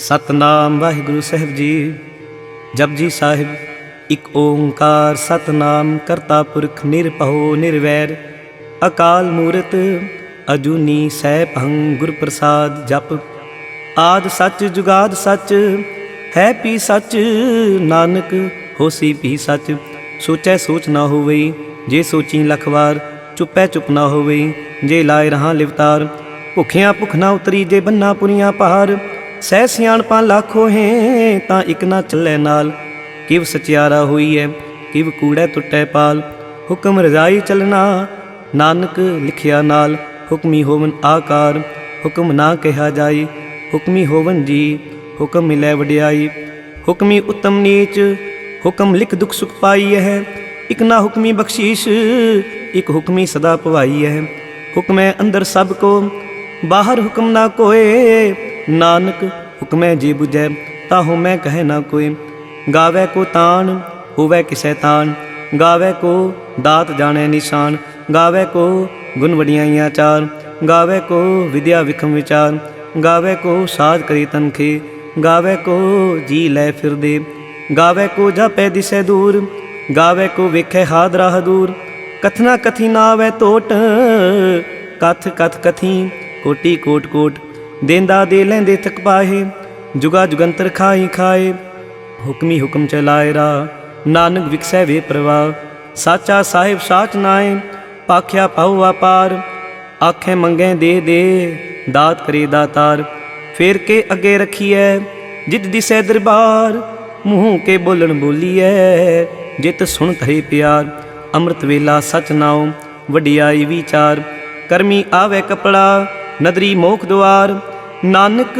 ਸਤਨਾਮ ਵਾਹਿਗੁਰੂ ਸਾਹਿਬ ਜੀ। ਜਪਜੀ ਸਾਹਿਬ, ਇੱਕ ਓੰਕਾਰ ਸਤਨਾਮ ਕਰਤਾ ਪੁਰਖ ਨਿਰਭਉ ਨਿਰਵੈਰ। ਅਕਾਲ ਮੂਰਤ ਅਜੂਨੀ ਸੈਭੰ ਗੁਰ ਪ੍ਰਸਾਦ ਜਪ। ਆਦ ਸੱਚ ਜੁਗਾਦ ਸੱਚ, ਹੈ ਪੀ ਸੱਚ, ਨਾਨਕ ਹੋਸੀ ਪੀ ਸੱਚ। ਸੋਚੈ ਸੋਚ ਨਾ ਹੋਵਈ ਜੇ ਸੋਚੀ ਲੱਖ ਵਾਰ, ਚੁੱਪੈ ਚੁੱਪ ਨਾ ਹੋਵਈ ਜੇ ਲਾਏ ਰਹਾ ਲਿਵਤਾਰ। ਭੁਖਿਆਂ ਭੁਖ ਨਾ ਉਤਰੀ, ਜੇ ਬੰਨਾ ਪੁਰੀਆਂ ਪਹਾੜ ਸਹਿ ਸਿਆਣਪਾਂ ਲੱਖੋ ਹੈ, ਤਾਂ ਇੱਕ ਨਾ ਚੱਲੇ ਨਾਲ। ਕਿਵ ਸਚਿਆਰਾ ਹੋਈ ਹੈ ਕਿਵ ਕੂੜੈ ਟੁੱਟੈ ਪਾਲ। ਹੁਕਮ ਰਜ਼ਾਈ ਚਲਣਾ, ਨਾਨਕ ਲਿਖਿਆ ਨਾਲ। ਹੁਕਮੀ ਹੋਵਨ ਆਕਾਰ, ਹੁਕਮ ਨਾ ਕਿਹਾ ਜਾਈ। ਹੁਕਮੀ ਹੋਵਨ ਜੀ, ਹੁਕਮ ਮਿਲੈ ਵਡਿਆਈ। ਹੁਕਮੀ ਉਤਮ ਨੀਚ, ਹੁਕਮ ਲਿਖ ਦੁਖ ਸੁਖ ਪਾਈ ਹੈ ਇਕ ਨਾ ਹੁਕਮੀ ਬਖਸ਼ੀਸ਼, ਇਕ ਹੁਕਮੀ ਸਦਾ ਭਵਾਈ ਹੈ ਹੁਕਮੈ ਅੰਦਰ ਸਭ ਕੋ, ਬਾਹਰ ਹੁਕਮ ਨਾ ਕੋਏ। ਨਾਨਕ, ਹੁਕਮੈ ਜੀ 부ਜੈ ਤਾਹੂ ਮੈਂ ਕਹੈ ਨਾ ਕੋਈ। ਗਾਵੇ ਕੋ ਤਾਣ, ਹੋਵੇ ਕਿਸੈ ਤਾਣ ਗਾਵੇ ਕੋ ਦਾਤ ਜਾਣੈ ਨਿਸ਼ਾਨ। ਗਾਵੇ ਕੋ ਗੁਣ ਵਡਿਆਈਆਂ ਚਾਰ। ਗਾਵੇ ਕੋ ਵਿਦਿਆ ਵਿਖਮ ਵਿਚਾਰ। ਗਾਵੇ ਕੋ ਸਾਧ ਕਰੀ ਤਨਖੇ ਗਾਵੇ ਕੋ ਜੀ ਲੈ ਫਿਰਦੇ ਗਾਵੇ ਕੋ ਜਾਪੈ ਦਿਸੈ ਦੂਰ। ਗਾਵੇ ਕੋ ਵੇਖੈ ਹਾਦਰਾ ਹਦੂਰ ਕਥਨਾ ਕਥੀ ਨਾ ਆਵੈ ਟੋਟ ਕਥ ਕਥ ਕਥੀ, ਕੋਟੀ ਕੋਟ ਕੋਟ। ਦੇਂਦਾ ਦੇ ਲੈਂਦੇ ਤਕ ਪਾਹੇ, ਜੁਗਾ ਜੁਗੰਤਰ ਖਾਈ ਖਾਏ ਹੁਕਮੀ ਹੁਕਮ ਚਲਾਏ ਰਾ ਨਾਨਕ ਵਿਕਸੈ ਵੇ ਪ੍ਰਵਾਹ। ਸਾਚਾ ਸਾਹਿਬ ਸਾਚ ਨਾਏ ਪਾਖਿਆ ਪਾਉ ਆਪਾਰ ਆਖੇ ਮੰਗੇ ਦੇ ਦੇ, ਦਾਤ ਕਰੇ ਦਾਤਾਰ। ਫੇਰ ਕੇ ਅੱਗੇ ਰਖੀਐ, ਜਿਤ ਦਿਸੈ ਦਰਬਾਰ। ਮੂੰਹ ਕੇ ਬੋਲਣ ਬੋਲੀਐ, ਜਿਤ ਸੁਣ ਧਰੇ ਪਿਆਰ। ਅੰਮ੍ਰਿਤ ਵੇਲਾ ਸਚ ਨਾਉ, ਵਡਿਆਈ ਵਿਚਾਰ। ਕਰਮੀ ਆਵੇ ਕਪੜਾ ਨਦਰੀ ਮੋਖ ਦੁਆਰ, ਨਾਨਕ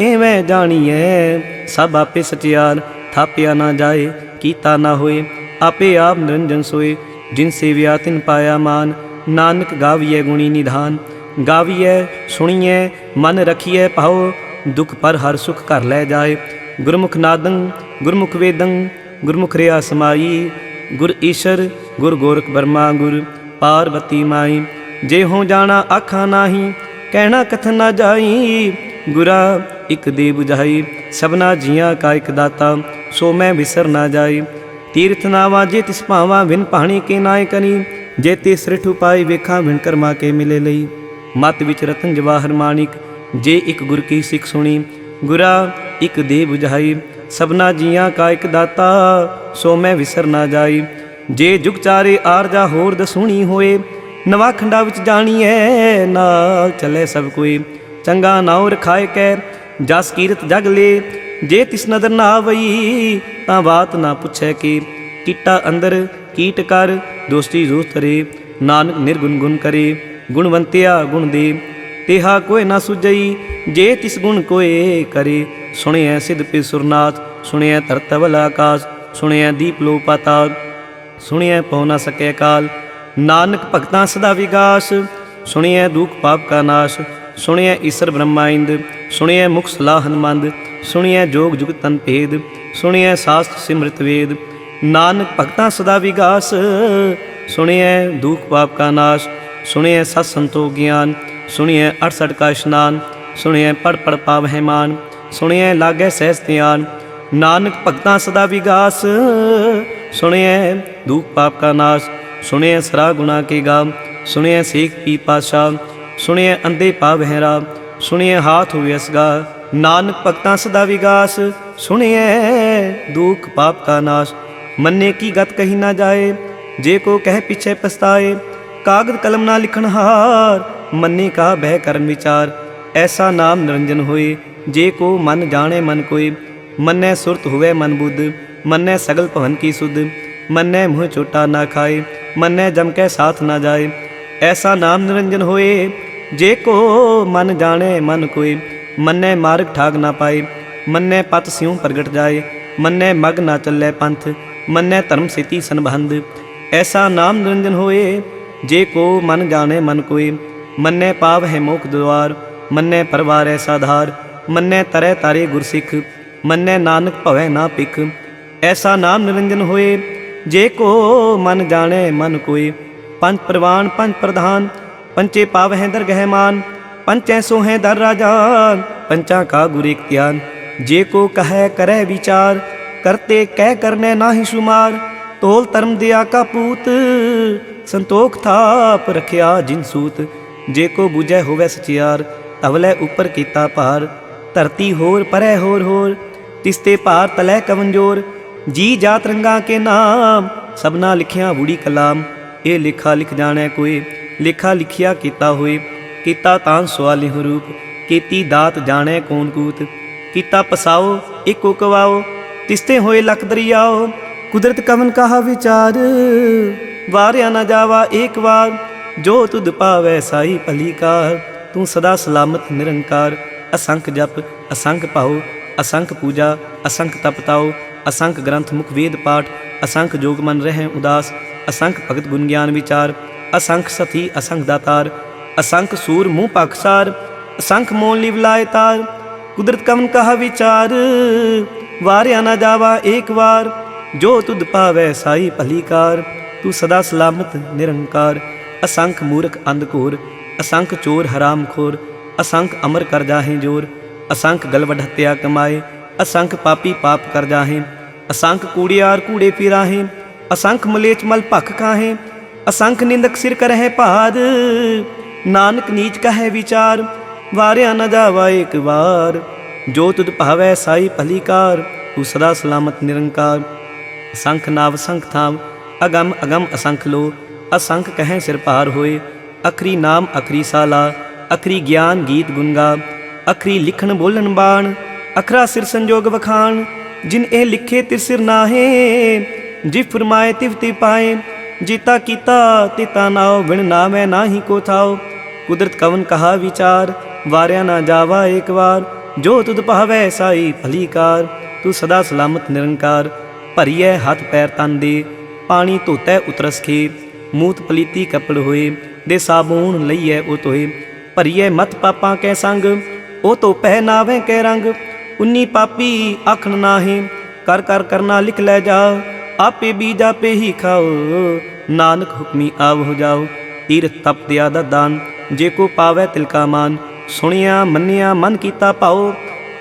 ਐਵੇਂ ਜਾਣੀਐ, ਸਭ ਆਪੇ ਸਚਿਆਰ, ਥਾਪਿਆ ਨਾ ਜਾਏ, ਕੀਤਾ ਨਾ ਹੋਏ, ਆਪੇ ਆਪ ਨਿਰੰਜਨ ਸੋਏ, ਜਿਨ ਸੇਵਿਆ ਤਿਨ ਪਾਇਆ ਮਾਨ, ਨਾਨਕ ਗਾਵੀਐ ਗੁਣੀ ਨਿਧਾਨ, ਗਾਵੀਐ, ਸੁਣੀਐ, ਮਨ ਰਖੀਐ ਭਾਉ, ਦੁਖ ਪਰ ਹਰ ਸੁਖ ਘਰ ਲੈ ਜਾਏ, ਗੁਰਮੁਖ ਨਾਦੰ, ਗੁਰਮੁਖ ਵੇਦੰ, ਗੁਰਮੁਖ ਰਿਆ ਸਮਾਈ, ਗੁਰ ਈਸ਼ਰ, ਗੁਰ ਗੋਰਖ ਬਰਮਾ ਗੁਰ ਪਾਰਵਤੀ ਮਾਈ, ਜੇ ਹੋ ਜਾਣਾ ਆਖਾਂ ਨਾਹੀ ਕਹਿਣਾ ਕਥ ਨਾ ਜਾਈ। ਗੁਰਾ, ਇਕ ਦੇ 부ਝਾਈ ਸਭਨਾ ਜੀਆਂ ਕਾ ਇਕ ਦਾਤਾ, ਸੋ ਮੈਂ ਵਿਸਰ ਨਾ ਜਾਈ। ਤੀਰਥ ਨਾਵਾ ਜੇ ਤਿਸ ਭਾਵਾ, ਵਿਨ ਪਾਣੀ ਕੇ ਨਾਇ ਕਨੀ। ਜੇ ਤੇ ਸ੍ਰਿਠ ਉਪਾਈ ਵੇਖਾਂ ਵਿਣ ਕਰਮਾ ਕੇ ਮਿਲੇ ਲਈ। ਮਤ ਵਿੱਚ ਰਤਨ ਜਵਾਹਰ ਮਾਣਿਕ, ਜੇ ਇੱਕ ਗੁਰ ਕੀ ਸਿੱਖ ਸੁਣੀ। ਗੁਰਾ, ਇੱਕ ਦੇ 부ਝਾਈ ਸਭਨਾ ਜੀਆਂ ਕਾ ਇਕ ਦਾਤਾ, ਸੋ ਮੈਂ ਵਿਸਰ ਨਾ ਜਾਈ। ਜੇ ਜੁਗ ਚਾਰੇ ਆਰਜਾ ਹੋਰ ਦਸੂਣੀ ਹੋਏ ਨਵਾਂ ਖੰਡਾ ਵਿੱਚ ਜਾਣੀਐ, ਨਾਲ ਚੱਲੇ ਸਭ ਕੋਈ। ਚੰਗਾ ਨਾਉ ਰਖਾਏ ਕੈ ਜਸ ਕੀਰਤ ਜਗ ਲੇ। ਜੇ ਤਿਸ ਨਦਰ ਨਾ ਆਵਈ ਤਾਂ ਬਾਤ ਨਾ ਪੁੱਛੈ ਕੀ। ਕੀਟਾ ਅੰਦਰ ਕੀਟ ਕਰ, ਦੋਸਤੀ ਦੋਸਤ ਨਾਨਕ ਨਿਰਗੁਣ ਗੁਣ ਕਰੇ, ਗੁਣਵੰਤਿਆ ਗੁਣ ਦੇ। ਤੇਹਾ ਕੋਇ ਨਾ ਸੁਜਈ ਜੇ ਤਿਸ ਗੁਣ ਕੋਏ ਕਰੇ। ਸੁਣਿਐ ਸਿਧ ਪੇ ਸੁਰਨਾਥ, ਸੁਣਿਐ ਧਰਤਵਲ ਆਕਾਸ਼। ਸੁਣਿਐ ਦੀਪ ਲੋ ਪਾਤਾਲ ਸੁਣਿਐ ਪਉ ਨਾ ਸਕੈ ਕਾਲ। ਨਾਨਕ ਭਗਤਾਂ ਸਦਾ ਵਿਗਾਸ, ਸੁਣਿਐ ਦੁਖ ਪਾਪ ਕਾ ਨਾਸ਼, ਸੁਣਿਐ ਈਸ਼ਰ ਬ੍ਰਹਮਾ ਇੰਦ ਸੁਣਿਐ ਮੁਖ ਸਲਾਹ ਹਨਮੰਦ, ਸੁਣਿਐ ਜੋਗ ਜੁਗ ਤਨ ਭੇਦ, ਸੁਣਿਐ ਸਾਸਤ ਸਿਮ੍ਰਿਤ ਵੇਦ। ਨਾਨਕ ਭਗਤਾਂ ਸਦਾ ਵਿਗਾਸ, ਸੁਣਿਐ ਦੁਖ ਪਾਪ ਕਾ ਨਾਸ਼, ਸੁਣਿਐ ਸਤ ਸੰਤੋਖ ਗਿਆਨ, ਸੁਣਿਐ 68 ਕਾ ਇਸ਼ਨਾਨ, ਸੁਣਿਐ ਪੜ ਪੜ ਪਾਵਹਿ ਮਾਨ ਸੁਣਿਐ ਲਾਗੈ ਸਹਿਜ ਧਿਆਨ। ਨਾਨਕ ਭਗਤਾਂ ਸਦਾ ਵਿਗਾਸ, ਸੁਣਿਐ ਦੁਖ ਪਾਪ ਕਾ ਨਾਸ਼ ਸੁਣਿਐ ਸਰਾ ਗੁਣਾ ਕੇ ਗਾ ਸੁਣਿਐ ਸੇਖ ਪੀ ਪਾਸ਼ਾ ਸੁਣਿਐ ਅੰਦੇ ਪਾਵਹਿ ਰਾਮ ਸੁਣਿਐ ਹਾਥ ਹੋਇ ਅਸਗਾ, ਨਾਨਕ ਭਗਤਾਂ ਸਦਾ ਵਿਗਾਸ, ਸੁਣਿਐ ਦੁਖ ਪਾਪ ਕਾ ਨਾਸ਼। ਮੰਨੇ ਕੀ ਗਤ ਕਹੀ ਨਾ ਜਾਏ, ਜੇ ਕੋ ਕਹਿ ਪਿਛੇ ਪਛਤਾਏ, ਕਾਗਦ ਕਲਮ ਨਾ ਲਿਖਣ ਹਾਰ, ਮੰਨੇ ਕਾ ਬਹਿ ਕਰਨ ਵਿਚਾਰ। ਐਸਾ ਨਾਮ ਨਿਰੰਜਨ ਹੋਏ, ਜੇ ਕੋ ਮਨ ਜਾਣੇ ਮਨ ਕੋਈ ਮੰਨੈ ਸੁਰਤ ਹੋਵੇ ਮਨ ਬੁੱਧ, ਮੰਨੈ ਸਗਲ ਭਵਨ ਕੀ ਸੁਧ, ਮੰਨੈ ਮੂੰਹ ਚੋਟਾ ਨਾ ਖਾਏ। ਮੰਨੈ ਜਮ ਕੈ ਸਾਥ ਨਾ ਜਾਏ। ਐਸਾ ਨਾਮ ਨਿਰੰਜਨ ਹੋਏ, ਜੇ ਕੋ ਮਨ ਜਾਣੇ ਮਨ ਕੋਈ ਮੰਨੈ ਮਾਰਗ ਠਾਗ ਨਾ ਪਾਏ, ਮੰਨੈ ਪਤ ਸਿਉ ਪ੍ਰਗਟ ਜਾਏ। ਮੰਨੈ ਮਗ ਨਾ ਚੱਲੇ ਪੰਥ, ਮੰਨੈ ਧਰਮ ਸੇਤੀ ਸੰਬੰਧ। ਐਸਾ ਨਾਮ ਨਿਰੰਜਨ ਹੋਏ, ਜੇ ਕੋ ਮਨ ਜਾਣੇ ਮਨ ਕੋਈ ਮੰਨੈ ਪਾਵ ਹੈ ਮੋਖ ਦੁਆਰ ਮੰਨੈ ਪਰਵਾਰ ਐਸਾ ਧਾਰ ਮੰਨੈ ਤਰੈ ਤਾਰੇ ਗੁਰਸਿੱਖ, ਮੰਨੈ ਨਾਨਕ ਭਵੈ ਨਾ ਪਿਖ ਐਸਾ ਨਾਮ ਨਿਰੰਜਨ ਹੋਏ ਜੇ ਕੋ ਮਨ ਜਾਣੇ, ਮਨ ਕੋਈ। ਪੰਜ ਪ੍ਰਵਾਨ, ਪੰਜ ਪ੍ਰਧਾਨ, ਪੰਚੇ ਪਾਵਹਿ ਦਰਗਹਿ ਮਾਨ। ਪੰਚੈ ਸੋਹੈ ਦਰ ਰਾਜਾਨ ਪੰਚਾ ਕਾ ਗੁਰ ਇਖਤਿਆਨ ਜੇ ਕੋ ਕਹੈ, ਕਰੈ ਵਿਚਾਰ, ਕਰਤੇ ਕਹਿ ਕਰਨੇ ਨਾਹੀ ਸੁਮਾਰ। ਤੋਲ ਧਰਮ ਦਿਆ ਕਾ ਪੂਤ, ਸੰਤੋਖ ਥਾਪ ਰਖਿਆ ਜਿਨ ਸੂਤ। ਜੇ ਕੋ 부ਜੈ ਹੋਵੇ ਸਚਿਆਰ ਤਵਲੇ ਉਪਰ ਕੀਤਾ ਭਾਰ। ਧਰਤੀ ਹੋਰ, ਪਰੈ ਹੋਰ ਹੋਰ, ਤਿਸਤੇ ਭਾਰ ਤਲੈ ਕਵਨਜੋਰ ਜੀ ਜਾਤ ਰੰਗਾ ਕੇ ਨਾਮ, ਸਭਨਾ ਲਿਖਿਆ ਬੁੜੀ ਕਲਾਮ। ਇਹ ਲਿਖਾ ਲਿਖ ਜਾਣੈ ਕੋਈ, ਲਿਖਾ ਲਿਖਿਆ ਕੀਤਾ ਹੋਏ। ਕੀਤਾ ਤਾਂ ਸਵਾਲਿ ਰੂਪ ਕੀਤੀ ਦਾਤ ਜਾਣੈ ਕੋਨ ਕੂਤ। ਕੀਤਾ ਪਸਾਓ, ਇੱਕੋ ਕਵਾਓ, ਤਿਸਤੇ ਹੋਏ ਲਖ ਦਰਿਆਓ। ਕੁਦਰਤ ਕਵਨ ਕਹਾ ਵਿਚਾਰ, ਵਾਰਿਆ ਨਾ ਜਾਵਾ ਏਕ ਵਾਰ। ਜੋ ਤੁਧ ਪਾਵੈ ਸਾਈ ਭਲੀ ਕਾਰ, ਤੂੰ ਸਦਾ ਸਲਾਮਤ ਨਿਰੰਕਾਰ। ਅਸੰਖ ਜਪ, ਅਸੰਖ ਭਾਉ ਅਸੰਖ ਪੂਜਾ, ਅਸੰਖ ਤਪਤਾਓ। ਅਸੰਖ ਗ੍ਰੰਥ ਮੁਖ ਵੇਦ ਪਾਠ ਅਸੰਖ ਜੋਗ ਮਨ ਰਹਿ ਉਦਾਸ ਅਸੰਖ ਭਗਤ ਗੁਣ ਗਿਆਨ ਵਿਚਾਰ ਅਸੰਖ ਸਤੀ ਅਸੰਖ ਦਾਤਾਰ ਅਸੰਖ ਸੂਰ ਮੂੰਹ ਪਖਸਾਰ ਅਸੰਖ ਮੋਨ ਲਿਵ ਲਾਏ ਤਾਰ ਕੁਦਰਤ ਕਵਨ ਕਹਾ ਵਿਚਾਰ ਵਾਰਿਆ ਨਾ ਜਾਵਾ ਏਕ ਵਾਰ ਜੋ ਤੁਧ ਪਾਵੈ ਸਾਈ ਭਲੀ ਕਾਰ ਤੂੰ ਸਦਾ ਸਲਾਮਤ ਨਿਰੰਕਾਰ ਅਸੰਖ ਮੂਰਖ ਅੰਧਕੋਰ ਅਸੰਖ ਚੋਰ ਹਰਾਮ ਖੋਰ ਅਸੰਖ ਅਮਰ ਕਰ ਜਾਹੇ ਜੋਰ ਅਸੰਖ ਗਲਵਡ ਹੱਤਿਆ ਕਮਾਏ ਅਸੰਖ ਪਾਪੀ ਪਾਪ ਕਰ ਜਾਹੇ, ਅਸੰਖ ਕੂੜਿਆਰ ਕੂੜੇ ਫਿਰਾਹੇ ਅਸੰਖ ਮਲੇਚ ਮਲ ਭਖ ਖਾਹੇ, ਅਸੰਖ ਨਿੰਦਕ ਸਿਰ ਕਰਹਿ ਭਾਦ, ਨਾਨਕ ਨੀਚ ਕਹੈ ਵਿਚਾਰ, ਵਾਰਿਆ ਨ ਜਾਵਾ ਏਕ ਵਾਰ, ਜੋ ਤੁਧ ਭਾਵੈ ਸਾਈ ਭਲੀਕਾਰ ਤੂੰ ਸਦਾ ਸਲਾਮਤ ਨਿਰੰਕਾਰ। ਅਸੰਖ ਨਾਵ ਸੰਖ ਥਾਮ ਅਗਮ ਅਗਮ ਅਸੰਖ ਲੋ, ਅਸੰਖ ਕਹੈ ਸਿਰ ਭਾਰ ਹੋਏ, ਅਖਰੀ ਨਾਮ ਅਖਰੀ ਸਾਲਾ, ਅਖਰੀ ਗਿਆਨ ਗੀਤ ਗੁੰਗਾ ਅਖਰੀ ਲਿਖਣ ਬੋਲਣ ਬਾਣ ਅਖਰਾ ਸਿਰ ਸੰਜੋਗ ਵਖਾਣ, ਜਿਨ ਇਹ ਲਿਖੇ ਤਿਰ ਸਿਰ ਨਾਹੇ, ਜਿ ਫਰਮਾਏ ਤਿਵ ਤੇ ਪਾਏ ਜੀਤਾ ਕੀਤਾ ਤਿਤਾ ਨਾਉ ਬਿਨ ਨਾਮੈ ਨਾਹੀ ਕੋ ਥਾਉ ਕੁਦਰਤ ਕਵਨ ਕਹਾ ਵਿਚਾਰ, ਵਾਰਿਆ ਨਾ ਜਾਵਾ ਏਕ ਵਾਰ, ਜੋ ਤੁਧ ਭਾਵੈ ਸਾਈ ਭਲੀਕਾਰ ਤੂੰ ਸਦਾ ਸਲਾਮਤ ਨਿਰੰਕਾਰ, ਭਰੀਐ ਹੱਥ ਪੈਰ ਤਨ ਦੇ, ਪਾਣੀ ਧੋਤੈ ਉਤਰਸ ਖੇ ਮੂਤ ਪਲੀਤੀ ਕੱਪੜ ਹੋਏ, ਦੇ ਸਾਬੂਨ ਲਈਐ ਉਹ ਤੋਏ ਭਰੀਐ ਮਤ ਪਾਪਾਂ ਕੈ ਸੰਗ, ਉਹ ਤੋ ਪਹਿ ਨਾਵੇਂ ਕੈ ਰੰਗ। ਉਨੀ ਪਾਪੀ ਆਖਣ ਨਾਹੀ, ਕਰ ਕਰ ਕਰਨਾ ਲਿਖ ਲੈ ਜਾ, ਆਪੇ ਬੀਜ ਆਪੇ ਹੀ ਖਾਓ। ਨਾਨਕ ਹੁਕਮੀ ਆਵ ਹੋ ਜਾਓ, ਤੀਰਥ ਤਪ ਦਿਆ ਦਾ ਦਾਨ। ਜੇ ਕੋ ਪਾਵੈ ਤਿਲ ਕਾ ਮਾਨ, ਸੁਣਿਆ ਮੰਨਿਆ ਮਨ ਕੀਤਾ ਭਾਉ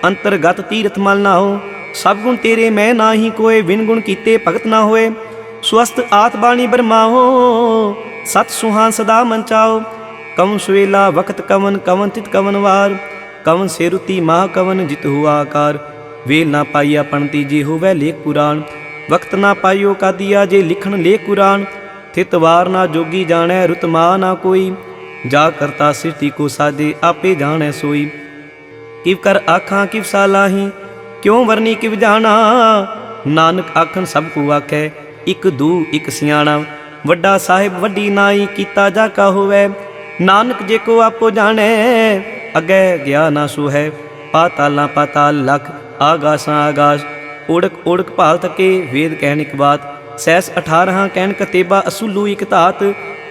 ਅੰਤਰਗਤ ਤੀਰਥ ਮਲ ਨਾ ਹੋ, ਸਭ ਗੁਣ ਤੇਰੇ ਮੈਂ ਨਾਹੀ ਕੋਏ ਵਿਨ ਗੁਣ ਕੀਤੇ ਭਗਤ ਨਾ ਹੋਏ। ਸਵਸਤ ਆਤ ਬਾਣੀ ਬਰਮਾਓ, ਸਤ ਸੁਹਾਨ ਸਦਾ ਮਨ ਚਾਓ। ਕਵਨ ਸੁਵੇਲਾ ਵਕਤ ਕਵਨ ਕਵਨ ਤਿਤ ਕਵਨ ਵਾਰ। ਕਵਨ ਸੇਰੁਤੀ ਮਾ ਕਵਨ ਜਿਤ ਹੁਆ ਆਕਾਰ। ਵੇਲ ਨਾ ਪਾਈਆ ਪਣਤੀ ਜੇ ਹੋਵੇ ਲੇਖ ਪੁਰਾਣ। ਵਕਤ ਨਾ ਪਾਈਓ ਕਾਦੀਆ ਜੇ ਲਿਖਣ ਲੇਖ ਕੁਰਾਨ। ਥਿਤ ਨਾ ਜੋਗੀ ਜਾਣੈ ਰੁਤ ਮਾ ਨਾ ਕੋਈ। ਜਾ ਕਰਤਾ ਸਿਰਤੀ ਕੋ ਸਾਜੇ ਆਪੇ ਜਾਣੈ ਸੋਈ। ਕਿਵ ਕਰ ਆਖਾਂ ਕਿਵ ਸਾਲਾਹੀ ਕਿਉ ਵਰਨੀ ਕਿਵ ਜਾਣਾ। ਨਾਨਕ ਆਖਣ ਸਭ ਕੋ ਆਖੈ, ਇਕ ਦੂ, ਇਕ ਸਿਆਣਾ। ਵੱਡਾ ਸਾਹਿਬ ਵੱਡੀ ਨਾਈ ਕੀਤਾ ਜਾ ਕਾ ਹੋਵੇ। ਨਾਨਕ ਜੇ ਕੋ ਆਪੋ ਜਾਣੈ ਅਗੈ ਗਿਆ ਨਾ ਸੋ ਹੈ, ਪਾਤਾਲਾਂ ਪਾਤਾਲ ਲਖ, ਆਗਾਸਾਂ ਆਗਾਸ। ਓੜਕ ਓੜਕ ਭਾਲ ਤਕੇ ਵੇਦ ਕਹਿਣ ਇੱਕ ਬਾਤ, ਸੈਸ 18 ਕਹਿਣ ਕਤੇਬਾ ਅਸੂਲੂ ਇਕ ਧਾਤ।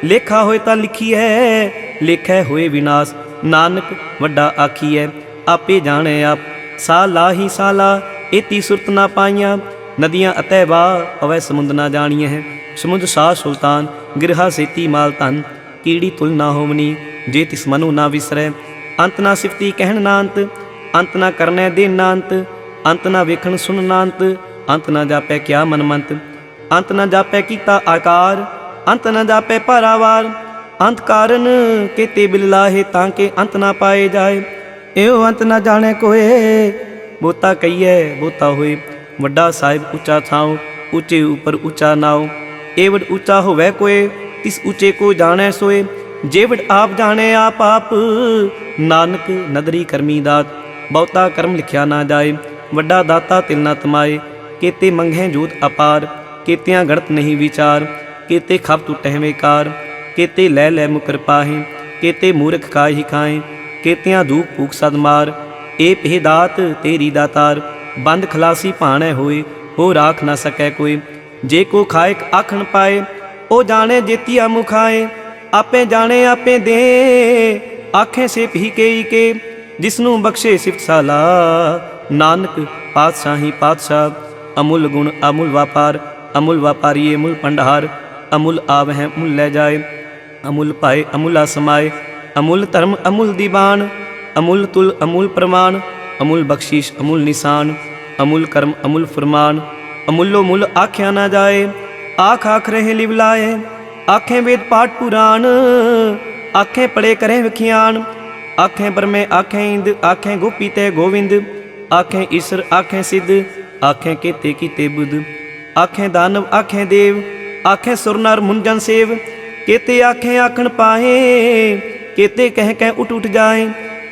ਲੇਖਾ ਹੋਏ ਤਾਂ ਲਿਖੀ ਹੈ, ਲੇਖੈ ਹੋਏ ਵਿਨਾਸ਼। ਨਾਨਕ ਵੱਡਾ ਆਖੀਐ ਆਪੇ ਜਾਣੈ ਆਪ। ਸਾ ਲਾਹੀ ਸਾਲਾ ਏਤੀ ਸੁਰਤ ਨਾ ਪਾਈਆਂ। ਨਦੀਆਂ ਅਤੈ ਵਾ ਅਵੈ ਸਮੁੰਦ ਨਾ ਜਾਣੀਐ ਹੈ। ਸਮੁੰਦ ਸਾ ਸੁਲਤਾਨ, ਗਿਰਹਾ ਸੇਤੀ ਮਾਲ ਧਨ। ਕੀੜੀ ਤੁਲ ਨਾ ਹੋਵਨੀ, ਜੇ ਤਿਸ ਮਨੁ ਨਾ ਵਿਸਰੈ। ਅੰਤ ਨਾ ਸਿਫਤੀ ਕਹਿਣ ਨਾ ਅੰਤ ਨਾ ਕਰਨੈ ਦੇ ਨਾਂਤ, ਅੰਤ ਨਾ ਵੇਖਣ ਸੁਣ ਨਾ ਅੰਤ ਅੰਤ ਨਾ ਜਾਪੈ ਕਿਆ ਮਨਮੰਤ। ਅੰਤ ਨਾ ਜਾਪੈ ਕੀਤਾ ਆਕਾਰ, ਅੰਤ ਨਾ ਜਾਪੈ ਭਾਰਾਵਾਰ। ਅੰਤ ਕਾਰਨ ਕੇਤੇ ਬਿਲ ਲਾਹੇ ਤਾਂ ਕਿ ਅੰਤ ਨਾ ਪਾਏ ਜਾਏ। ਇਹੋ ਅੰਤ ਨਾ ਜਾਣੈ ਕੋਏ, ਬੋਤਾ ਕਈਐ ਬੋਤਾ ਹੋਏ। ਵੱਡਾ ਸਾਹਿਬ ਉੱਚਾ ਥਾਉ, ਉੱਚੇ ਉਪਰ ਉੱਚਾ ਨਾਉ। ਏਵਡ ਉੱਚਾ ਹੋਵੇ ਕੋਏ, ਤਿਸ ਉੱਚੇ ਕੋ ਜਾਣੈ ਸੋਏ। ਜੇਵਡ ਆਪ ਜਾਣੇ ਆਪ ਆਪ। ਨਾਨਕ ਨਦਰੀ ਕਰਮੀ ਦਾਤ, ਬਹੁਤਾ ਕਰਮ ਲਿਖਿਆ ਨਾ ਜਾਏ। ਵੱਡਾ ਦਾਤਾ ਤਿਲ ਨਾ ਤਮਾਏ, ਕੇਤੇ ਮੰਘੈ ਜੋਤ ਅਪਾਰ। ਕੇਤਿਆਂ ਗੜਤ ਨਹੀਂ ਵਿਚਾਰ, ਕੇਤੇ ਖਪ ਟੁਟਹਿ ਵੇਕਾਰ ਕੇਤੇ ਲੈ ਲੈ ਮੁਕਰ ਪਾਹੇ, ਕੇਤੇ ਮੂਰਖ ਕਾਹੀ ਖਾਏ। ਕੇਤਿਆਂ ਧੂਪ ਭੂਖ ਸਦ ਮਾਰ, ਏ ਪਹਿ ਦਾਤ ਤੇਰੀ ਦਾਤਾਰ ਬੰਦ ਖਲਾਸੀ ਭਾਣੈ ਹੋਏ, ਹੋ ਰਾਖ ਨਾ ਸਕੈ ਕੋਈ। ਜੇ ਕੋ ਖਾਇਕ ਆਖਣ ਪਾਏ, ਉਹ ਜਾਣੇ ਜੇਤੀਆ ਮੁਖਾਏ ਆਪੇ ਜਾਣੇ, ਆਪੇ ਦੇ। ਆਖੇ ਸੇ ਭੀ ਕੇਈ ਕੇ, ਜਿਸਨੂੰ ਬਖਸ਼ੇ ਸਿਫਤ ਸਾਲਾ। ਨਾਨਕ ਪਾਤਸ਼ਾਹੀ ਪਾਤਸ਼ਾਹ, ਅਮੁੱਲ ਗੁਣ ਅਮੁੱਲ ਵਪਾਰ, ਅਮੁੱਲ ਵਪਾਰੀਏ ਮੁੱਲ ਪੰਡਹਾਰ ਅਮੁੱਲ ਆਵਹਿ ਮੁੱਲ ਲੈ ਜਾਏ, ਅਮੁੱਲ ਪਾਏ ਅਮੁੱਲਾ ਸਮਾਏ ਅਮੁੱਲ ਧਰਮ ਅਮੁੱਲ ਦੀਵਾਨ, ਅਮੁੱਲ ਤੁਲ ਅਮੁੱਲ ਪ੍ਰਮਾਨ ਅਮੁੱਲ ਬਖਸ਼ਿਸ਼ ਅਮੁੱਲ ਨਿਸ਼ਾਨ, ਅਮੁੱਲ ਕਰਮ ਅਮੁੱਲ ਫਰਮਾਨ, ਅਮੁੱਲੋ ਮੁੱਲ ਆਖਿਆ ਨਾ ਜਾਏ, ਆਖ ਆਖ ਰਹੇ ਲਿਵਲਾਏ ਆਖੇ ਵੇਦ ਪਾਠ ਪੁਰਾਣ, ਆਖੇ ਪੜੇ ਕਰੇ ਵਿਖਿਆਨ। ਆਖੇ ਬਰਮੇ ਆਖੇ ਇੰਦ, ਆਖੇ ਗੋਪੀ ਤੇ ਗੋਵਿੰਦ। ਆਖੇ ਈਸ਼ਰ, ਆਖੇ ਸਿੱਧ, ਆਖੇ ਕੀਤੇ ਕੀਤੇ ਬੁੱਧ। ਆਖੇ ਦਾਨਵ, ਆਖੇ ਦੇਵ, ਆਖੇ ਸੁਰ ਨਰ ਮੁੰਜਨ ਸੇਵ। ਕੀਤੇ ਆਖੇ ਆਖਣ ਪਾਏ ਕੀਤੇ ਕਹਿ ਕਹਿ ਉਠ ਉਠ ਜਾਏ।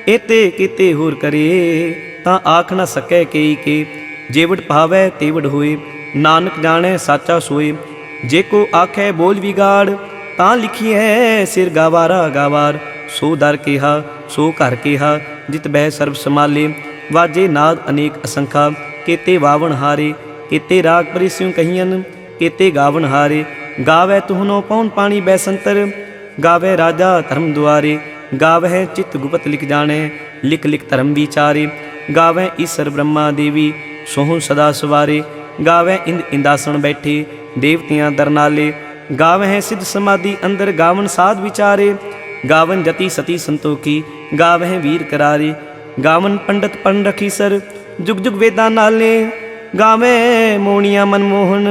ਏਤੇ ਕੀਤੇ ਹੋਰ ਕਰੇ, ਤਾਂ ਆਖ ਨਾ ਸਕੈ ਕਈ ਕੇ। ਜੇਵੜ ਭਾਵੈ ਤੇਵੜ ਹੋਏ, ਨਾਨਕ ਜਾਣੈ ਸਾਚਾ ਸੋਏ। ਜੇ ਕੋ ਆਖੈ ਬੋਲ ਵਿਗਾੜ, ਤਾਂ ਲਿਖੀਐ ਸਿਰ ਗਾਵਾਰਾ ਗਾਵਾਰ। ਸੋ ਦਰ ਕਿਹਾ, ਸੋ ਘਰ ਕਿਹਾ, ਜਿਤ ਬਹਿ ਸਰਬ ਸਮਾਲੇ ਵਾਜੇ ਨਾਦ ਅਨੇਕ ਅਸੰਖਾ, ਕੀਤੇ ਵਾਵਣ ਹਾਰੇ, ਕੀਤੇ ਰਾਗ ਪਰਿਸਿਉ ਕਹੀਨ ਕੀਤੇ ਗਾਵਣ ਹਾਰੇ। ਗਾਵੇ ਤੁਹਨੋ ਪੌਣ ਪਾਣੀ ਬੈਸੰਤਰ, ਗਾਵੇ ਰਾਜਾ ਧਰਮ ਦੁਆਰੇ। ਗਾਵਹਿ ਚਿਤ ਗੁਪਤ ਲਿਖ ਜਾਣੈ, ਲਿਖ ਲਿਖ ਧਰਮ ਵਿਚਾਰੇ। ਗਾਵੇ ਈਸ਼ਰ ਬ੍ਰਹਮਾ ਦੇਵੀ ਸੋਹਣ ਸਦਾ ਸਵਾਰੇ। ਗਾਵੇ ਇੰਦ ਇੰਦਾਸਣ ਬੈਠੇ, ਦੇਵਤਿਆਂ ਦਰਨਾਲੇ ਗਾਵਹਿ ਸਿੱਧ ਸਮਾਧੀ ਅੰਦਰ ਗਾਵਨ ਸਾਧ ਵਿਚਾਰੇ। ਗਾਵਨ ਜਤੀ ਸਤੀ ਸੰਤੋਖੀ, ਗਾਵਹਿ ਵੀਰ ਕਰਾਰੇ। ਗਾਵਨ ਪੰਡਤ ਪਨ ਰਖੀ ਸਰ, ਜੁਗ ਜੁਗ ਵੇਦਾਂ ਨਾਲੇ। ਗਾਵੇਂ ਮੋਣੀਆਂ ਮਨਮੋਹਨ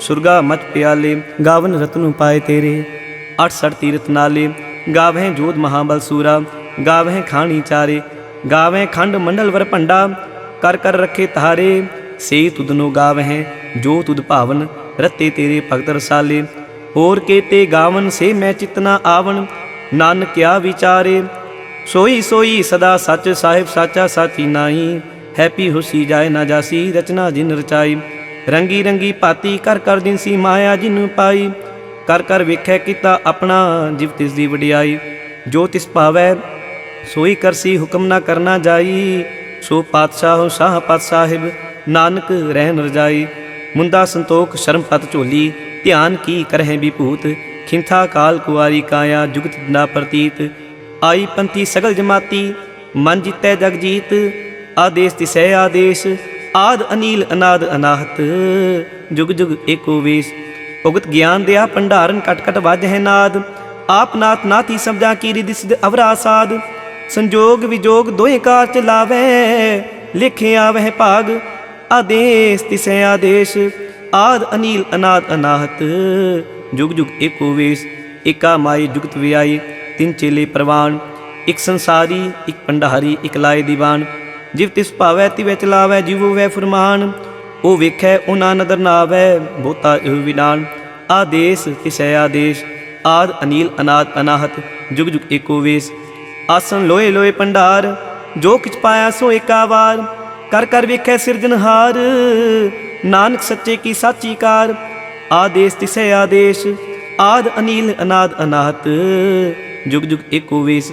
ਸੁਰਗਾ ਮਤ ਪਿਆਲੇ। ਗਾਵਨ ਰਤਨੁ ਪਾਏ ਤੇਰੇ 68 ਤੀਰਥ ਨਾਲੇ। ਗਾਵਹਿ ਜੋਧ ਮਹਾਬਲ ਸੂਰਾ, ਗਾਵਹਿ ਖਾਣੀ ਚਾਰੇ। ਗਾਵਹਿ ਖੰਡ ਮੰਡਲ ਵਰ ਭੰਡਾ, ਕਰ ਕਰ ਰੱਖੇ ਤਾਰੇ ਸੇ ਤੁਧਨੋ ਗਾਵਹਿ, ਜੋ ਤੁਧ ਭਾਵਨ ਰਤੇ ਤੇਰੇ ਭਗਤ ਰਸਾਲੇ। ਹੋਰ ਕੇਤੇ ਗਾਵਨ ਸੇ ਮੈਂ ਚਿਤਨਾ ਆਵਣ, ਨਾਨਕ ਕਿਆ ਵਿਚਾਰੇ। ਸੋਈ ਸੋਈ ਸਦਾ ਸੱਚ ਸਾਹਿਬ ਸਾਚਾ ਸਾਚੀ ਨਾਹੀ, ਹੈਪੀ ਹੁਸੀ ਜਾਏ ਨਾ ਜਾਸੀ ਰਚਨਾ ਜਿਨ ਰਚਾਈ। ਰੰਗੀ ਰੰਗੀ ਪਾਤੀ ਕਰ ਕਰ ਦਿਨ ਸੀ ਮਾਇਆ ਜਿਨ ਪਾਈ। ਕਰ ਕਰ ਵੇਖੈ ਕੀਤਾ ਆਪਣਾ ਜਿਵ ਤਿਸ ਦੀ ਵਡਿਆਈ। ਜੋ ਤਿਸ ਭਾਵੈ, ਸੋਈ ਕਰਸੀ ਹੁਕਮ ਨਾ ਕਰਨਾ ਜਾਈ। ਸੋ ਪਾਤਸ਼ਾਹ ਸ਼ਾਹ ਪਤ ਸਾਹਿਬ ਨਾਨਕ ਰਹਿਨ ਰਜਾਈ। ਮੁੰਦਾ ਸੰਤੋਖ ਸ਼ਰਮ ਪਤ ਝੋਲੀ। ਧਿਆਨ ਕੀ ਕਰਹਿ ਵਿਭੂਤ ਖਿੰਥਾ ਕਾਲ ਕੁਆਰੀ ਕਾਇਆ ਜੁਗਤ ਨਾ ਪ੍ਰਤੀਤ। ਆਈ ਪੰਥੀ ਸਗਲ ਜਮਾਤੀ। ਮਨ ਜਿਤੈ ਜਗ ਜੀਤ। ਆਦੇਸ ਤਿਸੈ ਆਦੇਸ਼। ਆਦ ਅਨੀਲ ਅਨਾਦ ਅਨਾਹਤ। ਜੁਗ ਜੁਗ ਏਕੋ ਵੇਸ। ਭੁਗਤ ਗਿਆਨ ਦਿਆ ਭੰਡਾਰਨ ਕਟ ਕਟ ਵੱਜ ਹੈ ਨਾਦ। ਆਪ ਨਾਥ ਨਾਥੀ ਸਬਦਾ ਕੀ ਰਿਦਿ ਸਿਧ ਅਵਰਾ ਸਾਧ ਸੰਜੋਗ ਵਿਜੋਗ ਦੋਏ ਕਾਰ ਚਲਾਵੇ ਲਿਖਿਆ ਵਹਿ ਭਾਗ। ਆਦੇਸ, ਤਿਸੈ ਆਦੇਸ਼, ਆਦ ਅਨੀਲ, ਅਨਾਦ ਅਨਾਹਤ। ਜੁਗ ਜੁਗ ਏਕੋ ਵੇਸ, ਏਕਾ ਮਾਈ ਜੁਗਤ ਵਿਆਈ, ਤਿੰਨ ਚੇਲੇ ਪ੍ਰਵਾਨ, ਇਕ ਸੰਸਾਰੀ, ਇੱਕ ਭੰਡਾਰੀ ਇਕ ਲਾਏ ਦੀਵਾਨ। ਜਿਵ ਤਿਸ ਭਾਵੈ, ਤਿਵੈ ਚਲਾਵੈ, ਜਿਵੋ ਵੈ ਫਰਮਾਨ, ਉਹ ਵੇਖੈ, ਉਹਨਾਂ ਨਦਰ ਨਾਵੈ, ਬਹੁਤਾ ਇਹ ਵਿਨਾਨ ਆਦੇਸ, ਤਿਸੈ ਆਦੇਸ਼, ਆਦ ਅਨੀਲ, ਅਨਾਦ ਅਨਾਹਤ, ਜੁਗ ਜੁਗ ਏਕੋ ਵੇਸ। ਆਸਨ ਲੋਏ ਲੋਏ ਭੰਡਾਰ ਜੋ ਕਿਛ ਪਾਇਆ ਸੋ ਏਕਾ ਵਾਰ। ਕਰ ਕਰ ਵੇਖੈ ਸਿਰਜਨਹਾਰ ਨਾਨਕ ਸੱਚੇ ਕੀ ਸਾਚੀ ਕਾਰ, ਆਦੇਸ ਤਿਸੈ ਆਦੇਸ਼, ਆਦ ਅਨੀਲ ਅਨਾਦ ਅਨਾਤ ਜੁਗ ਜੁਗ ਏਕੋ ਵੇਸ,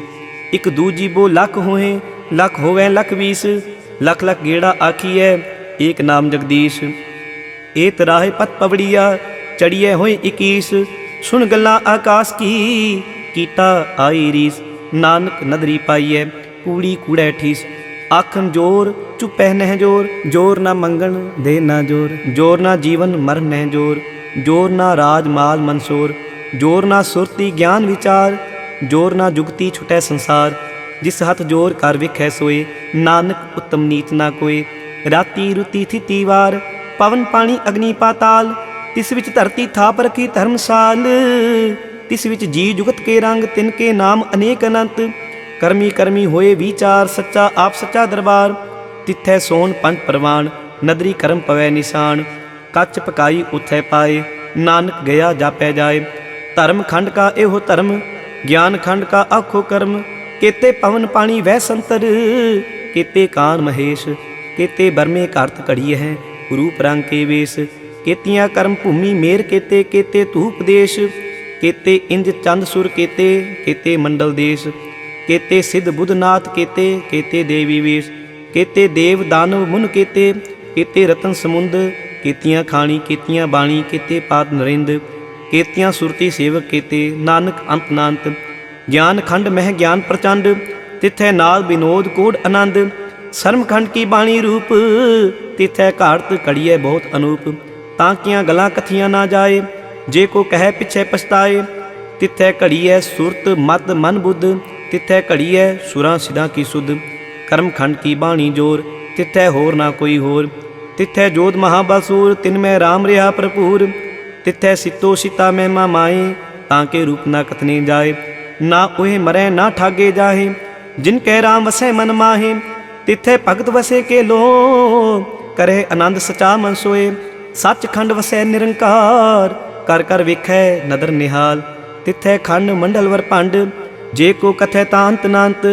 ਇਕ ਦੂਜੀ ਬੋ ਲੱਖ ਹੋਏ, ਲੱਖ ਹੋਵੇ ਲੱਖ ਵੀਸ, ਲੱਖ ਲੱਖ ਗੇੜਾ ਆਖੀਐ, ਏਕ ਨਾਮ ਜਗਦੀਸ਼। ਏ ਤਰਾਹੇ ਪਤ ਪਵੜੀਆ ਚੜੀਏ ਹੋਏ 21 ਸੁਣ ਗੱਲਾਂ ਆਕਾਸ਼ ਕੀ ਕੀਤਾ ਆਈ ਰੀਸ। ਨਾਨਕ ਨਦਰੀ ਪਾਈਐ, ਕੂੜੀ ਕੂੜੈ ਠੀਸ। ਆਖਨ ਜੋਰ ਚੁਪੈ ਨਹਿ ਜੋਰ ਜੋਰ ਨਾ ਮੰਗਣ ਦੇ ਨਾ ਜੋਰ। ਜੋਰ ਨਾ ਜੀਵਨ ਮਰ ਨਹਿ ਜੋਰ ਜੋਰ ਨਾ ਰਾਜ ਮਾਲ ਮਨਸੂਰ। ਜੋਰ ਨਾ ਸੁਰਤੀ ਗਿਆਨ ਵਿਚਾਰ, ਜੋਰ ਨਾ ਜੁਗਤੀ ਛੁਟੈ ਸੰਸਾਰ। ਜਿਸ ਹੱਥ ਜੋਰ ਕਰ ਵਿਖੈ ਸੋਏ, ਨਾਨਕ ਉਤਮ ਨੀਚ ਨਾ ਕੋਏ। ਰਾਤੀ ਰੁਤੀ ਥਿਤੀ ਵਾਰ, ਪਵਨ ਪਾਣੀ ਅਗਨੀ ਪਾਤਾਲ। ਤਿਸ ਵਿੱਚ ਧਰਤੀ ਥਾਪ ਰਖੀ ਧਰਮਸਾਲ। ਤਿਸ ਵਿੱਚ ਜੀ ਜੁਗਤ ਕੇ ਰੰਗ, ਤਿਨ ਕੇ ਨਾਮ ਅਨੇਕ ਅਨੰਤ। ਕਰਮੀ ਕਰਮੀ ਹੋਏ ਵਿਚਾਰ, ਸੱਚਾ ਆਪ ਸੱਚਾ ਦਰਬਾਰ। ਤਿੱਥੈ ਸੋਨ ਪੰਜ ਪ੍ਰਵਾਨ, ਨਦਰੀ ਕਰਮ ਪਵੈ ਨਿਸ਼ਾਨ। ਕੱਚ ਪਕਾਈ ਉਥੈ ਪਾਏ, ਨਾਨਕ ਗਿਆ ਜਾਪੈ ਜਾਏ। ਧਰਮ ਖੰਡ ਕਾ ਇਹੋ ਧਰਮ, ਗਿਆਨ ਖੰਡ ਕਾ ਆਖੋ ਕਰਮ। ਕੇਤੇ ਪਵਨ ਪਾਣੀ ਵਹਿ ਸੰਤਰ, ਕੇਤੇ ਕਾਨ ਮਹੇਸ਼, ਕੇਤੇ ਬਰਮੇ ਕਰਤ ਘੜੀ ਹੈ ਰੂਪ ਰੰਗ ਕੇ ਵੇਸ। ਕੇਤੀਆਂ ਕਰਮ ਭੂਮੀ ਮੇਰ ਕੇਤੇ ਕੇਤੇ ਧੂਪ ਦੇਸ਼। ਕੇਤੇ ਇੰਜ ਚੰਦ ਸੁਰ ਕੇਤੇ ਕੇਤੇ ਮੰਡਲ ਦੇਸ਼। ਕੇਤੇ ਸਿੱਧ ਬੁੱਧਨਾਥ ਕੇਤੇ ਕੇਤੇ ਦੇਵੀ ਵੇਸ਼। ਕੇਤੇ ਦੇਵ ਦਾਨਵ ਮੁਨ ਕੇਤੇ ਕੇਤੇ ਰਤਨ ਸਮੁੰਦ, ਕੇਤੀਆਂ ਖਾਣੀ, ਕੇਤੀਆਂ ਬਾਣੀ, ਕੇਤੇ ਪਾਤ ਨਰਿੰਦ, ਕੇਤੀਆਂ ਸੁਰਤੀ ਸੇਵਕ ਕੇਤੇ, ਨਾਨਕ ਅੰਤ ਨਾਨਤ, ਗਿਆਨ ਖੰਡ ਮਹਿ ਗਿਆਨ ਪ੍ਰਚੰਡ, ਤਿਥੈ ਨਾਲ ਵਿਨੋਦ ਕੋਡ ਆਨੰਦ ਸਰਮਖੰਡ ਕੀ ਬਾਣੀ ਰੂਪ, ਤਿਥੈ ਘਾੜਤ ਕੜੀਐ ਬਹੁਤ ਅਨੂਪ, ਤਾਂ ਕੀਆਂ ਗਲਾਂ ਕਥੀਆਂ ਨਾ ਜਾਏ, ਜੇ ਕੋ ਕਹੈ ਪਿਛੈ ਪਛਤਾਏ, ਤਿਥੈ ਘੜੀਐ ਸੁਰਤ ਮਤ ਮਨ ਬੁੱਧ, ਤਿਥੈ ਘੜੀਐ ਸੁਰਾਂ ਸਿਧਾਂ ਕੀ ਸੁਧ ਕਰਮਖੰਡ ਕੀ ਬਾਣੀ ਜੋਰ, ਤਿੱਥੈ ਹੋਰ ਨਾ ਕੋਈ ਹੋਰ। ਤਿੱਥੈ ਜੋਧ ਮਹਾਬਸੂਰ, ਤਿਨ ਮੈਂ RAM ਰਿਹਾ ਭਰਪੂਰ। ਤਿੱਥੈ ਸਿਤੋ ਸਿਤਾ ਮੈਂ ਮਾਈ ਤਾਂ ਕੇ ਰੂਪ ਨਾ ਕਥਨੇ ਜਾਏ। ਨਾ ਉਹੇ ਮਰੈ, ਨਾ ਠਾਗੇ ਜਾਹੇ, ਜਿਨ ਕੈ ਰਾਮ ਵਸੈ ਮਨ ਮਾਹੇ। ਤਿੱਥੈ ਭਗਤ ਵਸੇ ਕੇ ਲੋ ਕਰੇ ਆਨੰਦ ਸਚਾ ਮਨ ਸੋਏ। ਸੱਚਖੰਡ ਵਸੈ ਨਿਰੰਕਾਰ, ਕਰ ਕਰ ਵੇਖੈ ਨਦਰ ਨਿਹਾਲ। ਤਿੱਥੈ ਖੰਡ ਮੰਡਲ ਵਰ ਭੰਡ, ਜੇ ਕੋ ਕਥੈ ਤਾਂ ਅੰਤ ਨਾੰਤ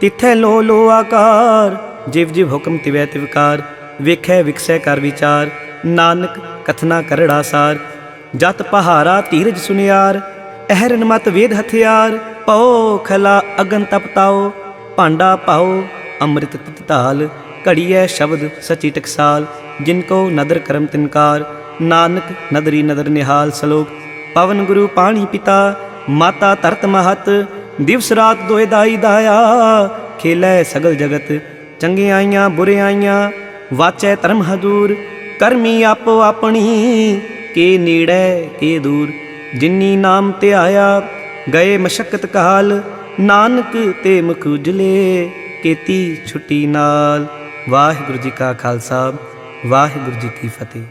ਤਿਥੈ ਲੋ ਲੋ ਆਕਾਰ, ਜਿਵ ਜਿਵ ਹੁਕਮ ਤਿਵੈ ਤਿਵਕਾਰ ਵੇਖੈ ਵਿਕਸੈ ਕਰ ਵਿਚਾਰ, ਨਾਨਕ ਕਥਨਾ ਕਰੜਾ ਸਾਰ। ਜਤ ਪਹਾਰਾ ਧੀਰਜ ਸੁਨਿਆਰ, ਅਹਰਨ ਮਤ ਵੇਦ ਹਥਿਆਰ, ਪਉ ਖਲਾ ਅਗਨ ਤਪਤਾਓ ਭਾਂਡਾ ਪਾਓ ਅੰਮ੍ਰਿਤ ਤਿਤ ਧਾਲ, ਘੜੀਐ ਸ਼ਬਦ ਸਚੀ ਟਕਸਾਲ, ਜਿਨ ਕੋ ਨਦਰ ਕਰਮ ਤਿਨਕਾਰ ਨਾਨਕ ਨਦਰੀ ਨਦਰ ਨਿਹਾਲ ਸਲੋਕ, ਪਵਨ ਗੁਰੂ ਪਾਣੀ ਪਿਤਾ, ਮਾਤਾ ਤਰਤ ਮਹਤ ਦਿਵਸ ਰਾਤ ਦੋਇ ਦਾਈ ਦਾਇਆ, ਖੇਲੇ ਸਗਲ ਜਗਤ ਚੰਗੀਆਂ ਆਈਆਂ, ਬੁਰੇ ਆਈਆਂ, ਵਾਚੈ ਧਰਮ ਹਜ਼ੂਰ ਕਰਮੀ ਆਪੋ ਆਪਣੀ, ਕੇ ਨੇੜੇ, ਕੇ ਦੂਰ, ਜਿਨੀ ਨਾਮ ਤੇ ਆਇਆ, ਗਏ ਮਸ਼ਕਤ ਕਾਲ, ਨਾਨਕ ਤੇ ਮੁਖ ਉਜਲੇ, ਕੀਤੀ ਛੁੱਟੀ ਨਾਲ, ਵਾਹਿਗੁਰੂ ਜੀ ਕਾ ਖਾਲਸਾ, ਵਾਹਿਗੁਰੂ ਜੀ ਕੀ ਫਤਿਹ।